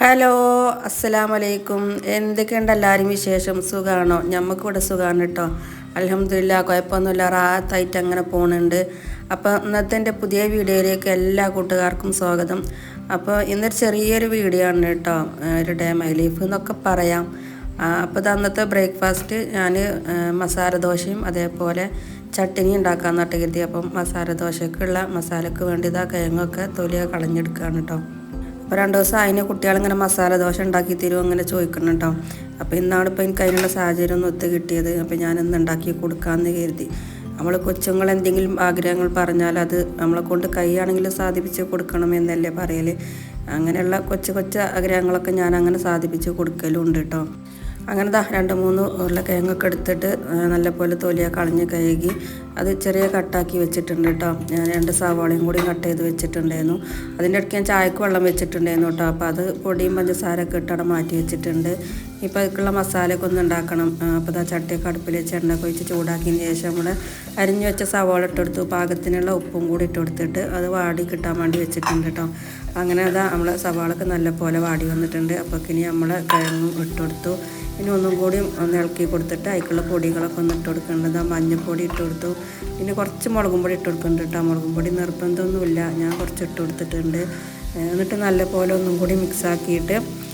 Hello അസ്സലാം വലൈക്കും എന്തൊക്കെയുണ്ട് എല്ലാവരും വിശേഷം? സുഖമാണോ ഞമ്മക്കിവിടെ സുഖമാണ് കേട്ടോ അലഹമില്ല കുഴപ്പമൊന്നുമില്ല. റാത്തായിട്ട് അങ്ങനെ പോകുന്നുണ്ട് അപ്പോൾ ഇന്നത്തെ എന്റെ പുതിയ വീഡിയോയിലേക്ക് എല്ലാ കൂട്ടുകാർക്കും സ്വാഗതം. അപ്പോൾ ഇന്നൊരു ചെറിയൊരു വീഡിയോ ആണ് കേട്ടോ ഒരു ഡേ മൈ ലൈഫ് എന്നൊക്കെ പറയാം. അപ്പോൾ അന്നത്തെ ബ്രേക്ക്ഫാസ്റ്റ് ഞാൻ മസാല ദോശയും അതേപോലെ ചട്ടിനി ഉണ്ടാക്കാമെന്നിട്ട് കരുതി. അപ്പം മസാല ദോശയ്ക്കുള്ള മസാലയ്ക്ക് വേണ്ടി ഇതാ കിഴങ്ങൊക്കെ തൊലിയൊക്കെ കളഞ്ഞെടുക്കുകയാണ് കേട്ടോ അപ്പോൾ രണ്ട് ദിവസം അതിന് കുട്ടികളിങ്ങനെ മസാല ദോശ ഉണ്ടാക്കി തരുമോ അങ്ങനെ ചോദിക്കണം കേട്ടോ അപ്പോൾ ഇന്നാണ് ഇപ്പോൾ എനിക്ക് അതിനുള്ള സാഹചര്യം ഒന്ന് ഒത്തു കിട്ടിയത്. അപ്പോൾ ഞാൻ ഇന്ന് ഉണ്ടാക്കി കൊടുക്കാമെന്ന് കരുതി. നമ്മൾ കൊച്ചുങ്ങൾ എന്തെങ്കിലും ആഗ്രഹങ്ങൾ പറഞ്ഞാൽ അത് നമ്മളെ കൊണ്ട് കൈയാണെങ്കിലും സാധിപ്പിച്ച് കൊടുക്കണം എന്നല്ലേ പറയൽ അങ്ങനെയുള്ള കൊച്ചു കൊച്ചു ആഗ്രഹങ്ങളൊക്കെ ഞാൻ അങ്ങനെ സാധിപ്പിച്ച് കൊടുക്കലും ഉണ്ട് കേട്ടോ അങ്ങനെ ദാ രണ്ട് മൂന്ന് ഉരുളക്കിഴങ്ങൊക്കെ എടുത്തിട്ട് നല്ലപോലെ തൊലിയൊക്കെ കളഞ്ഞ് കഴുകി അത് ചെറിയ കട്ടാക്കി വെച്ചിട്ടുണ്ട് കേട്ടോ ഞാൻ രണ്ട് സവാളയും കൂടി കട്ട് ചെയ്ത് വെച്ചിട്ടുണ്ടായിരുന്നു. അതിന്റെ ഇടയ്ക്ക് ഞാൻ ചായക്ക് വെള്ളം വെച്ചിട്ടുണ്ടായിരുന്നു കേട്ടോ അപ്പോൾ അത് പൊടിയും പഞ്ചസാരൊക്കെ ഇട്ടവിടെ മാറ്റി വെച്ചിട്ടുണ്ട്. ഇപ്പോൾ അതിലേക്കുള്ള മസാലയൊക്കെ ഒന്ന് ഉണ്ടാക്കണം. അപ്പോൾ ഇതാ ചട്ടിയൊക്കെ അടുപ്പിൽ വെച്ച് എണ്ണ ഒഴിച്ച് ചൂടാക്കിയതിന് ശേഷം നമ്മൾ അരിഞ്ഞു വെച്ച സവാള ഇട്ടെടുത്തു പാകത്തിനുള്ള ഉപ്പും കൂടി ഇട്ടുകൊടുത്തിട്ട് അത് വാടി കിട്ടാൻ വേണ്ടി വെച്ചിട്ടുണ്ട് കേട്ടോ. അങ്ങനെ അതാ നമ്മൾ സവാളൊക്കെ നല്ലപോലെ വാടി വന്നിട്ടുണ്ട്. അപ്പോൾ ഇനി നമ്മൾ കിഴങ്ങും ഇട്ടുകൊടുത്തു ഇനി ഒന്നും കൂടി ഒന്ന് ഇളക്കി കൊടുത്തിട്ട് അതിക്കുള്ള പൊടികളൊക്കെ ഒന്ന് ഇട്ട് കൊടുക്കേണ്ടത്. മഞ്ഞൾപ്പൊടി ഇട്ട് കൊടുത്തു. പിന്നെ കുറച്ച് മുളകും പൊടി ഇട്ട് കൊടുക്കുന്നുണ്ട് കേട്ടോ. മുളകും പൊടി നിർബന്ധമൊന്നുമില്ല. ഞാൻ കുറച്ച് ഇട്ട് കൊടുത്തിട്ടുണ്ട്. എന്നിട്ട് നല്ലപോലെ ഒന്നും കൂടി മിക്സ് ആക്കിയിട്ട് വേ-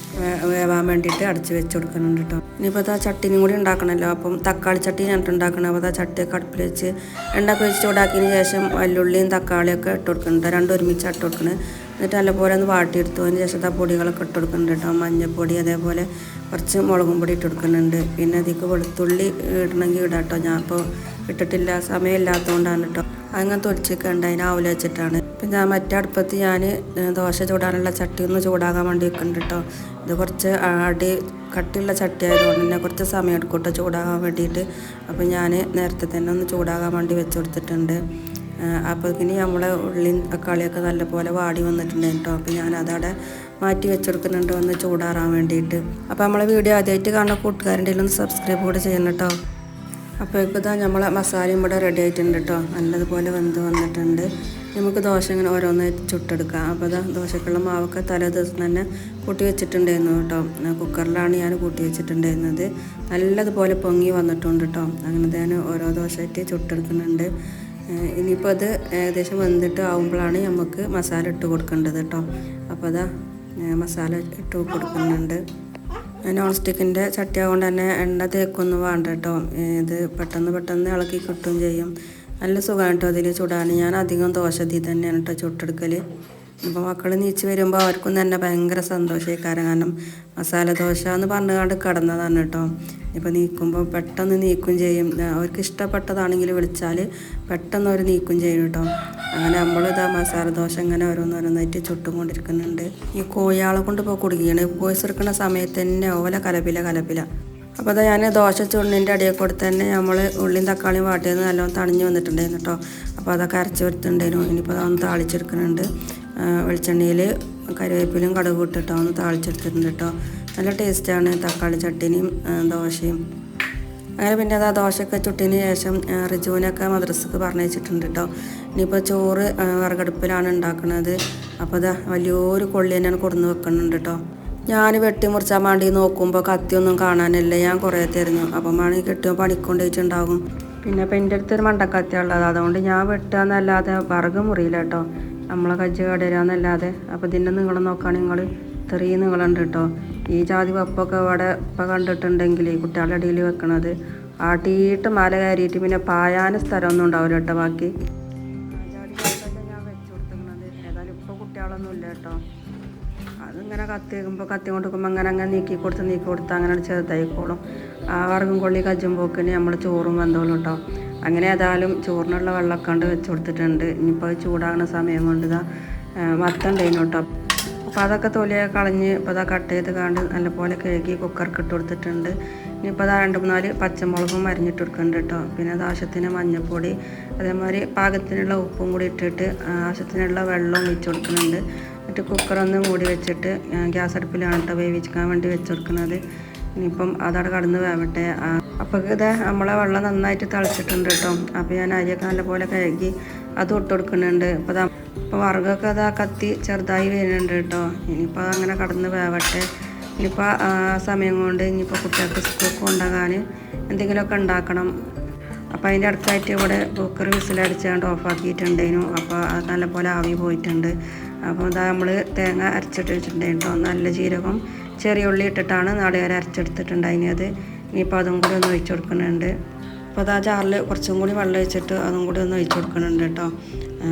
വേവാൻ വേണ്ടിയിട്ട് അടച്ച് വെച്ച് കൊടുക്കുന്നുണ്ട് കേട്ടോ. ഇനിയിപ്പോൾ ആ ചട്ടിനും കൂടി ഉണ്ടാക്കണമല്ലോ അപ്പം തക്കാളി ചട്ടി ഞാനിട്ട് ഉണ്ടാക്കണം. അപ്പോൾ ആ ചട്ടിയൊക്കെ അടുപ്പിൽ വെച്ച് എണ്ണയൊക്കെ വെച്ച് ചൂടാക്കിയതിന് ശേഷം വല്ലുള്ളിയും തക്കാളിയൊക്കെ ഇട്ട് കൊടുക്കുന്നുണ്ട് രണ്ടും ഒരുമിച്ച് ഇട്ട് കൊടുക്കണം. എന്നിട്ട് നല്ലപോലെ ഒന്ന് വാട്ടിയെടുത്തു അതിന് ശേഷം ആ പൊടികളൊക്കെ ഇട്ട് കൊടുക്കുന്നുണ്ട് കേട്ടോ. മഞ്ഞൾപ്പൊടി അതേപോലെ കുറച്ച് മുളകും പൊടി ഇട്ട് കൊടുക്കുന്നുണ്ട്. പിന്നെ അതിലേക്ക് വെളുത്തുള്ളി ഇടണമെങ്കിൽ ഇടാം കേട്ടോ. ഞാൻ ഇപ്പോൾ ഇട്ടിട്ടില്ല. സമയമില്ലാത്തതുകൊണ്ടാണ് കേട്ടോ. അങ്ങനെ തൊലിച്ചൊക്കെ അതിന് ആവില വെച്ചിട്ടാണ്. പിന്നെ ഞാൻ മറ്റേ അടുപ്പത്ത് ഞാൻ ദോശ ചൂടാനുള്ള ചട്ടി ഒന്ന് ചൂടാകാൻ വേണ്ടി വെക്കുന്നുണ്ട് കേട്ടോ ഇത് കുറച്ച് അടി കട്ടിയുള്ള ചട്ടി ആയതുകൊണ്ട് തന്നെ കുറച്ച് സമയം എടുക്കും ചൂടാകാൻ വേണ്ടിയിട്ട്. അപ്പോൾ ഞാൻ നേരത്തെ തന്നെ ഒന്ന് ചൂടാകാൻ വേണ്ടി വെച്ച് കൊടുത്തിട്ടുണ്ട്. അപ്പോൾ ഇനി നമ്മളെ ഉള്ളി തക്കാളിയൊക്കെ നല്ലപോലെ വാടി വന്നിട്ടുണ്ട് കേട്ടോ അപ്പോൾ ഞാൻ അതവിടെ മാറ്റി വെച്ചെടുക്കുന്നുണ്ട് ഒന്ന് ചൂടാറാൻ വേണ്ടിയിട്ട്. അപ്പോൾ നമ്മളെ വീഡിയോ ആദ്യമായിട്ട് കാണുന്ന കൂട്ടുകാരുടെ ഒന്ന് സബ്സ്ക്രൈബ് കൂടെ ചെയ്യണം കേട്ടോ അപ്പോൾ ഇപ്പോൾ ഇതാ നമ്മളെ മസാലയും ഇവിടെ റെഡി ആയിട്ടുണ്ട് കേട്ടോ നല്ലതുപോലെ വെന്ത് വന്നിട്ടുണ്ട്. നമുക്ക് ദോശ ഇങ്ങനെ ഓരോന്നേ ചുട്ടെടുക്കാം. അപ്പോൾ അത് ദോശക്കുള്ള മാവൊക്കെ തലേ ദിവസം തന്നെ കൂട്ടി വെച്ചിട്ടുണ്ടായിരുന്നു കേട്ടോ. കുക്കറിലാണ് ഞാൻ കൂട്ടി വെച്ചിട്ടുണ്ടായിരുന്നത്. നല്ലതുപോലെ പൊങ്ങി വന്നിട്ടുണ്ട് കേട്ടോ. അങ്ങനെ ഞാൻ ഓരോ ദോശയായിട്ട് ചുട്ടെടുക്കുന്നുണ്ട്. ഇനിയിപ്പോൾ അത് ഏകദേശം വന്നിട്ട് ആവുമ്പോഴാണ് നമുക്ക് മസാല ഇട്ട് കൊടുക്കേണ്ടത് കേട്ടോ. അപ്പോൾ അതാ മസാല ഇട്ട് കൊടുക്കുന്നുണ്ട്. നോൺ സ്റ്റിക്കിന്റെ ചട്ടിയാകൊണ്ട് തന്നെ എണ്ണ തേക്കൊന്നും വേണ്ട കേട്ടോ. ഇത് പെട്ടെന്ന് പെട്ടെന്ന് ഇളക്കി കിട്ടുകയും ചെയ്യും. നല്ല സുഖമാണ് കേട്ടോ അതിൽ ചുടാൻ. ഞാൻ അധികം ദോശ തീ തന്നെയാണ് കേട്ടോ ചുട്ടെടുക്കൽ അപ്പോൾ മക്കൾ നീച്ച് വരുമ്പോൾ അവർക്കും തന്നെ ഭയങ്കര സന്തോഷമായി കാരണം മസാല ദോശ എന്ന് പറഞ്ഞുകൊണ്ട് കിടന്നതാണ് കേട്ടോ. ഇപ്പോൾ നീക്കുമ്പോൾ പെട്ടെന്ന് നീക്കും ചെയ്യും. അവർക്ക് ഇഷ്ടപ്പെട്ടതാണെങ്കിൽ വിളിച്ചാൽ പെട്ടെന്ന് അവർ നീക്കും ചെയ്യും കേട്ടോ. അങ്ങനെ നമ്മളിതാ മസാല ദോശ ഇങ്ങനെ ഓരോന്നോരോന്നായിട്ട് ചുട്ടും കൊണ്ടിരിക്കുന്നുണ്ട് ഈ കോഴിയാളെ കൊണ്ട് ഇപ്പോൾ കുടുങ്ങിയാണ്. കോഴ്സ് എടുക്കുന്ന സമയത്ത് തന്നെ ഓല കലപ്പില കലപ്പില അപ്പോൾ അതാ ഞാൻ ദോശ ചുണ്ണിന്റെ അടിയിൽ കൊടുത്ത് തന്നെ നമ്മൾ ഉള്ളിയും തക്കാളിയും വാട്ടിയത് നല്ലോണം തണിഞ്ഞ് വന്നിട്ടുണ്ടായിരുന്നു കേട്ടോ അപ്പോൾ അതൊക്കെ അരച്ച് വരുത്തുണ്ടായിരുന്നു. ഇനിയിപ്പോൾ അതൊന്ന് താളിച്ചെടുക്കുന്നുണ്ട് വെളിച്ചെണ്ണയിൽ കറിവേപ്പിലും കടുക് ഇട്ടിട്ടോ ഒന്ന് താളിച്ചെടുത്തിട്ടുണ്ട് കേട്ടോ നല്ല ടേസ്റ്റാണ് തക്കാളി ചട്ടിനിയും ദോശയും. അങ്ങനെ പിന്നെ അത് ആ ദോശയൊക്കെ ചുട്ടിന് ശേഷം റിജുവിനൊക്കെ മദ്രസക്ക് പറഞ്ഞയച്ചിട്ടുണ്ട് കേട്ടോ ഇനിയിപ്പോൾ ചോറ് വിറകടുപ്പിലാണ് ഉണ്ടാക്കുന്നത് അപ്പോൾ അതാ വലിയൊരു കൊള്ളി തന്നെയാണ് കൊടുന്ന് വെക്കുന്നുണ്ട് കേട്ടോ ഞാൻ വെട്ടി മുറിച്ചാൽ വേണ്ടി നോക്കുമ്പോൾ കത്തിയൊന്നും കാണാനില്ല. ഞാൻ കുറേ തിരഞ്ഞു അപ്പം മണി കെട്ടിയോ പണിക്കൊണ്ടേറ്റുണ്ടാകും പിന്നെ ഇപ്പം എന്റെ അടുത്തൊരു മണ്ടക്കത്തി ഉള്ളത്. അതുകൊണ്ട് ഞാൻ വെട്ടുകയെന്നല്ലാതെ വിറക് മുറിയില്ല കേട്ടോ. നമ്മളെ കജ്ജ് കടരാന്നല്ലാതെ. അപ്പോൾ ഇതിന്റെ നിങ്ങൾ നോക്കുകയാണെങ്കിൽ നിങ്ങൾ ഇത്രയും നിങ്ങളുണ്ട് കേട്ടോ. ഈ ജാതി വപ്പൊക്കെ ഇവിടെ ഇപ്പം കണ്ടിട്ടുണ്ടെങ്കിൽ കുട്ടികളുടെ ഇടയിൽ വെക്കണത്. ആട്ടിയിട്ട് മല കയറിയിട്ട് പിന്നെ പായാൻ സ്ഥലമൊന്നും ഉണ്ടാവില്ല കേട്ടോ ബാക്കി. ഞാൻ വെച്ചു കൊടുത്തിരിക്കണത്. ഏതായാലും ഇപ്പോൾ കുട്ടികളൊന്നും ഇല്ല കേട്ടോ. അതിങ്ങനെ കത്തി കത്തി കൊണ്ട് വെക്കുമ്പോൾ അങ്ങനെ അങ്ങനെ നീക്കി കൊടുത്ത് നീക്കി കൊടുത്ത് അങ്ങനെ ചെറുതായിക്കോളും. ആ വർഗം കൊള്ളി കജ്ജുമ്പോക്കിന് നമ്മൾ ചോറും വെന്തോളും കേട്ടോ അങ്ങനെ ഏതായാലും ചോറിനുള്ള വെള്ളമൊക്കെ കൊണ്ട് വെച്ച് കൊടുത്തിട്ടുണ്ട്. ഇനിയിപ്പോൾ ചൂടാകുന്ന സമയം കൊണ്ട് ഇതാ മത്തണ്ടേനു കേട്ടോ അപ്പോൾ അതൊക്കെ തൊലിയൊക്കെ കളഞ്ഞ് ഇപ്പോൾ അതാ കട്ട് ചെയ്ത് കണ്ട് നല്ലപോലെ കഴുകി കുക്കർക്ക് ഇട്ട് കൊടുത്തിട്ടുണ്ട്. ഇനിയിപ്പോൾ അതാ രണ്ട് മൂന്നാൽ പച്ചമുളകും അരിഞ്ഞിട്ട് കൊടുക്കുന്നുണ്ട് കേട്ടോ പിന്നെ അത് ആവശ്യത്തിന് മഞ്ഞൾപ്പൊടി അതേമാതിരി പാകത്തിനുള്ള ഉപ്പും കൂടി ഇട്ടിട്ട് ആവശ്യത്തിനുള്ള വെള്ളവും ഒഴിച്ച് കൊടുക്കുന്നുണ്ട്. എന്നിട്ട് കുക്കറൊന്ന് മൂടി വെച്ചിട്ട് ഗ്യാസ് അടുപ്പിലാണ് കേട്ടോ വേവിക്കാൻ വേണ്ടി വെച്ച് കൊടുക്കുന്നത് ഇനിയിപ്പം അതവിടെ കടന്ന് വേവട്ടെ. അപ്പോൾ ഇത് നമ്മളെ വെള്ളം നന്നായിട്ട് തിളച്ചിട്ടുണ്ട് കേട്ടോ അപ്പോൾ ഞാൻ അരിയൊക്കെ നല്ലപോലെ കഴുകി അത് ഇട്ട് കൊടുക്കുന്നുണ്ട് അപ്പോൾ അപ്പോൾ വറുകൊക്കെ അതാ കത്തി ചെറുതായി വരുന്നുണ്ട് കേട്ടോ ഇനിയിപ്പോൾ അങ്ങനെ കടന്ന് വേവട്ടെ. ഇനിയിപ്പോൾ ആ സമയം കൊണ്ട് ഇനിയിപ്പോൾ കുട്ടികൾക്ക് സ്കൂൾക്ക് കൊണ്ടുപോകാൻ എന്തെങ്കിലുമൊക്കെ ഉണ്ടാക്കണം. അപ്പോൾ അതിന്റെ അടുത്തായിട്ട് ഇവിടെ കുക്കർ വിസിലടിച്ചാണ്ട് ഓഫാക്കിയിട്ടുണ്ടായിരുന്നു അപ്പോൾ അത് നല്ലപോലെ ആവി പോയിട്ടുണ്ട്. അപ്പോൾ ഇതാ നമ്മൾ തേങ്ങ അരച്ചിട്ട് വെച്ചിട്ടുണ്ടായിരുന്നു നല്ല ജീരകം ചെറിയ ഉള്ളി ഇട്ടിട്ടാണ് നാളികേരം അരച്ചെടുത്തിട്ടുണ്ടായിരുന്നത് ഇനിയിപ്പോൾ അതും കൂടി ഒന്ന് ഒഴിച്ചു കൊടുക്കുന്നുണ്ട്. അപ്പോൾ അതാ ജാറിൽ കുറച്ചും കൂടി വെള്ളം ഒഴിച്ചിട്ട് അതും കൂടി ഒന്ന് ഒഴിച്ചു കൊടുക്കുന്നുണ്ട് കേട്ടോ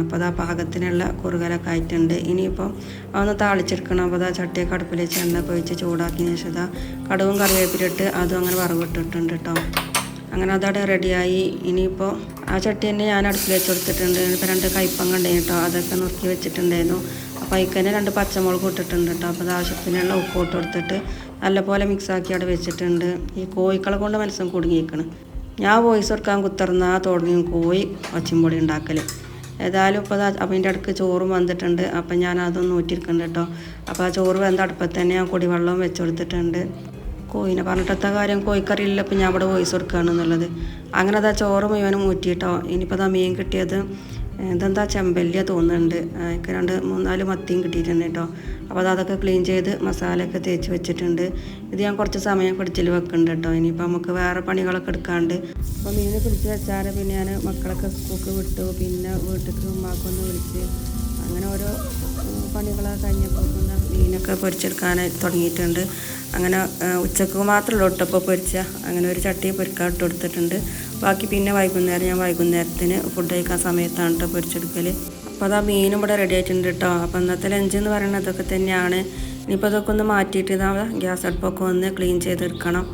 അപ്പോൾ അതാ പാകത്തിനുള്ള കുറുകലൊക്കെ ആയിട്ടുണ്ട്. ഇനിയിപ്പോൾ അതൊന്ന് താളിച്ചെടുക്കണം. അപ്പോൾ അതാ ചട്ടിയൊക്കെ അടുപ്പിൽ വെച്ച് എണ്ണ ഒഴിച്ച് ചൂടാക്കിയതിന് ശേഷം കടുവും കറിവേപ്പിലിട്ട് അതും അങ്ങനെ വറവിട്ടിട്ടുണ്ട് കേട്ടോ അങ്ങനെ അതവിടെ റെഡിയായി ഇനിയിപ്പോൾ ആ ചട്ടി തന്നെ ഞാൻ അടുപ്പിൽ വെച്ച് കൊടുത്തിട്ടുണ്ട്. ഇപ്പോൾ രണ്ട് കൈപ്പം കണ്ടേ കേട്ടോ അതൊക്കെ നുറുക്കി വെച്ചിട്ടുണ്ടായിരുന്നു. അപ്പോൾ അതിൽ തന്നെ രണ്ട് പച്ചമുളക് ഇട്ടിട്ടുണ്ട് കേട്ടോ അപ്പോൾ അത് ആവശ്യത്തിനുള്ള ഉപ്പ് ഇട്ട് കൊടുത്തിട്ട് നല്ലപോലെ മിക്സാക്കി അവിടെ വെച്ചിട്ടുണ്ട്. ഈ കോഴിക്കളെ കൊണ്ട് മനസ്സും കുടുങ്ങിയിരിക്കണം ഞാൻ വോയിസ് കൊടുക്കാൻ കുത്തർന്ന തുടങ്ങി കോഴി ഒച്ചിമ്പൊടി ഉണ്ടാക്കൽ ഏതായാലും ഇപ്പോൾ അപ്പം അതിന്റെ അടുക്ക് ചോറും വന്നിട്ടുണ്ട്. അപ്പം ഞാൻ അതൊന്ന് ഊറ്റിരിക്കുന്നുണ്ട് കേട്ടോ അപ്പോൾ ആ ചോറ് വെന്ത അടുപ്പത്ത് തന്നെ ഞാൻ കുടിവെള്ളവും വെച്ച് കൊടുത്തിട്ടുണ്ട്. കോയിനെ പറഞ്ഞിട്ടത്തെ കാര്യം കോഴിക്കറിയില്ല ഇപ്പം ഞാൻ അവിടെ വോയിസ് കൊടുക്കുകയാണെന്നുള്ളത് അങ്ങനെ അതാ ചോറ് മുഴുവനും ഊറ്റിയിട്ടോ. ഇനിയിപ്പോൾ അതാ മീൻ കിട്ടിയത് ഇതെന്താ ചെമ്പല്ലിയ തോന്നുന്നുണ്ട്. എനിക്ക് രണ്ട് മൂന്നാൽ മത്തിയും കിട്ടിയിട്ടുണ്ട് കേട്ടോ. അപ്പോൾ അത് അതൊക്കെ ക്ലീൻ ചെയ്ത് മസാലയൊക്കെ തേച്ച് വെച്ചിട്ടുണ്ട്. ഇത് ഞാൻ കുറച്ച് സമയം പിടിച്ചിൽ വെക്കുന്നുണ്ട് കേട്ടോ. ഇനിയിപ്പോൾ നമുക്ക് വേറെ പണികളൊക്കെ എടുക്കാണ്ട്. അപ്പോൾ മീൻ പിടിച്ച് വെച്ചാൽ പിന്നെ ഞാൻ മക്കളൊക്കെ സ്കൂക്ക് വിട്ടു. പിന്നെ വീട്ടിലേക്ക് ഉമ്മാക്കൊന്ന് വിളിച്ച് അങ്ങനെ ഓരോ പണികളൊക്കെ കഴിഞ്ഞപ്പോൾ മീനൊക്കെ പൊരിച്ചെടുക്കാൻ തുടങ്ങിയിട്ടുണ്ട്. അങ്ങനെ ഉച്ചയ്ക്ക് മാത്രമല്ല ഒട്ടപ്പോൾ പൊരിച്ച അങ്ങനെ ഒരു ചട്ടി പൊരിക്കാൻ ഇട്ട് കൊടുത്തിട്ടുണ്ട്. ബാക്കി പിന്നെ വൈകുന്നേരം ഞാൻ വൈകുന്നേരത്തിന് ഫുഡ് കഴിക്കാൻ സമയത്താണ് കേട്ടോ പൊരിച്ചെടുക്കൽ അപ്പോൾ അതാ മീനും ഇവിടെ റെഡി ആയിട്ടുണ്ട് കേട്ടോ അപ്പോൾ ഇന്നത്തെ ലഞ്ച് എന്ന് പറയുന്നത് അതൊക്കെ തന്നെയാണ്. ഇനിയിപ്പോൾ അതൊക്കെ ഒന്ന് മാറ്റിയിട്ട് ഇതാ ഗ്യാസ് അടുപ്പൊക്കെ ഒന്ന് ക്ലീൻ ചെയ്തെടുക്കണം.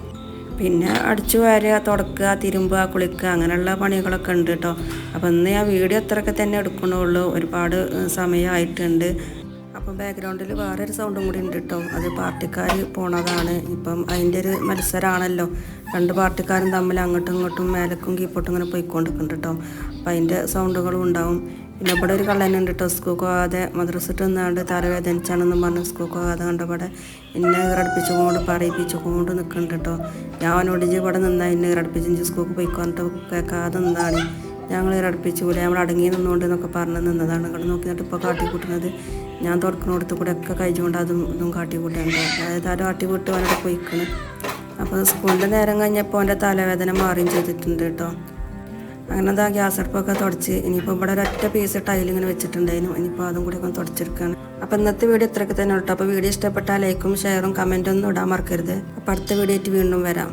പിന്നെ അടിച്ചു വാരുക തുടക്കുക തിരുമ്പുക കുളിക്കുക അങ്ങനെയുള്ള പണികളൊക്കെ ഉണ്ട് കേട്ടോ അപ്പോൾ ഇന്ന് ഞാൻ വീഡിയോ അത്രയൊക്കെ തന്നെ എടുക്കണുള്ളൂ. ഒരുപാട് സമയമായിട്ടുണ്ട്. അപ്പം ബാക്ക്ഗ്രൗണ്ടിൽ വേറൊരു സൗണ്ടും കൂടി ഉണ്ട് കേട്ടോ അത് പാർട്ടിക്കാർ പോണതാണ്. ഇപ്പം അതിന്റെ ഒരു മത്സരമാണല്ലോ രണ്ട് പാർട്ടിക്കാരും തമ്മിൽ അങ്ങോട്ടും ഇങ്ങോട്ടും മേലക്കും കീപ്പോട്ടും ഇങ്ങനെ പോയിക്കൊണ്ടിരിക്കുന്നുണ്ട് കേട്ടോ അപ്പം അതിന്റെ സൗണ്ടുകളും ഉണ്ടാവും. പിന്നെ ഇവിടെ ഒരു കള്ളനുണ്ട് കേട്ടോ സ്കൂൾ പോകാതെ മദ്രസിട്ട് നിന്നാണ്ട് തലവേദനിച്ചാണെന്നും പറഞ്ഞ് സ്കൂൾ പോകാതെ കണ്ടവിടെ എന്നെ ഇറടിപ്പിച്ചുകൊണ്ട് പറയിപ്പിച്ചുകൊണ്ട് നിൽക്കുന്നുണ്ട് കേട്ടോ ഞാൻ അവനോട് ഇവിടെ നിന്നാൽ എന്നെ ഇറടിപ്പിച്ച് ഇഞ്ചി സ്കൂൾക്ക് പോയിക്കൊണ്ടിട്ട് കേൾക്കാതെ നിന്നാണ്. ഞങ്ങൾ ഇറടിപ്പിച്ചൂല നമ്മൾ അടങ്ങി നിന്നുകൊണ്ട് എന്നൊക്കെ പറഞ്ഞ് നിന്നതാണ്. ഇവിടെ നോക്കി നിന്നിട്ട് ഇപ്പോൾ കാട്ടിക്കൂട്ടുന്നത് ഞാൻ തുറക്കണോടത്ത് കൂടെ ഒക്കെ കഴിച്ചുകൊണ്ട് അതും ഇതും കാട്ടിക്കൂട്ടുണ്ട് അതായത് ആരും ആട്ടിവിട്ട് അവനോട് പോയിക്കണ്. അപ്പോൾ സ്കൂളിന്റെ നേരം കഴിഞ്ഞപ്പോൾ അവന്റെ തലവേദന മാറുകയും ചെയ്തിട്ടുണ്ട് കേട്ടോ അങ്ങനെ എന്താ ഗ്യാസ് അടുപ്പൊക്കെ തുടച്ച്. ഇനിയിപ്പോൾ ഇവിടെ ഒരൊറ്റ പീസ് ടൈൽ ഇങ്ങനെ വെച്ചിട്ടുണ്ടായിരുന്നു. ഇനിയിപ്പോൾ അതും കൂടി ഒക്കെ തുടച്ചെടുക്കുകയാണ് അപ്പോൾ ഇന്നത്തെ വീഡിയോ ഇത്രയൊക്കെ തന്നെ കേട്ടോ അപ്പോൾ വീഡിയോ ഇഷ്ടപ്പെട്ടാൽ ലൈക്കും ഷെയറും കമന്റും ഒന്നും ഇടാൻ മറക്കരുത്. അപ്പോൾ അടുത്ത വീഡിയോ ആയിട്ട് വീണ്ടും വരാം.